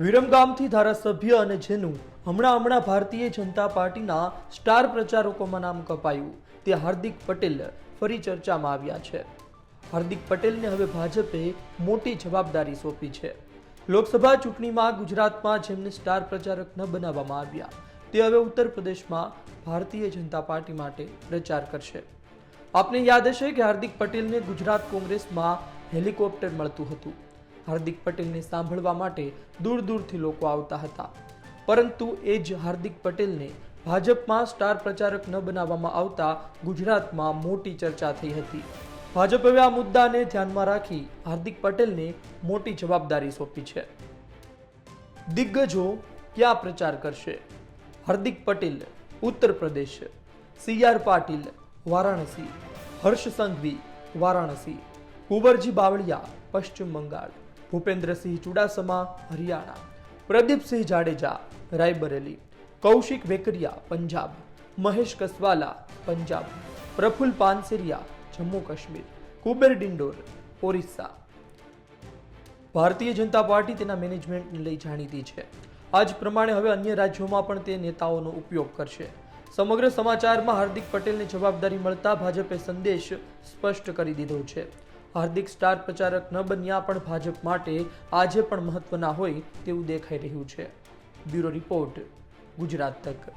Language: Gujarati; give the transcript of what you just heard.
વિરમગામથી ધારાસભ્ય અને જેનું હમણાં હમણાં ભારતીય જનતા પાર્ટીના સ્ટાર પ્રચારકોમાં નામ કપાયું, તે હાર્દિક પટેલ ફરી ચર્ચામાં આવ્યા છે. હાર્દિક પટેલને હવે ભાજપે મોટી જવાબદારી સોંપી છે. લોકસભા ચૂંટણીમાં ગુજરાતમાં જેમને સ્ટાર પ્રચારક ન બનાવવામાં આવ્યા, તે હવે ઉત્તર પ્રદેશમાં ભારતીય જનતા પાર્ટી માટે પ્રચાર કરશે. આપને યાદ હશે કે હાર્દિક પટેલને ગુજરાત કોંગ્રેસમાં હેલિકોપ્ટર મળતું હતું. હાર્દિક પટેલને સાંભળવા માટે દૂર દૂરથી લોકો આવતા હતા. પરંતુ એ જ હાર્દિક પટેલને ભાજપમાં સ્ટાર પ્રચારક ન બનાવવામાં આવતા ગુજરાતમાં મોટી ચર્ચા થઈ હતી. ભાજપ આ મુદ્દાને ધ્યાનમાં રાખી હાર્દિક પટેલને મોટી જવાબદારી સોંપી છે. દિગ્ગજો ક્યાં પ્રચાર કરશે? Hardik Patel, Uttar Pradesh, C R Patil, Varanasi, Harsh Sanghavi, Varanasi, Kunvarji Bavaliya, Paschim Bangal. Bhupendrasinh Chudasama, Haryana. Pradipsinh Jadeja, Raebareli. Kaushik Vekariya, Punjab. Mahesh Kasvala, Punjab. Praful Panseriya, Jammu Kashmir. Kuber Dindor, Orissa. Bharatiya Janata party તેના મેનેજમેન્ટને લઈ જાણીતી છે. આ જ પ્રમાણે હવે અન્ય રાજ્યોમાં પણ તે નેતાઓનો ઉપયોગ કરશે. સમગ્ર સમાચારમાં હાર્દિક પટેલને જવાબદારી મળતા ભાજપે સંદેશ સ્પષ્ટ કરી દીધો છે. હાર્દિક સ્ટાર પ્રચારક ન બન્યા પણ ભાજપ માટે આજે પણ મહત્વના હોય તેવું દેખાઈ રહ્યું છે. બ્યુરો રિપોર્ટ ગુજરાત તક.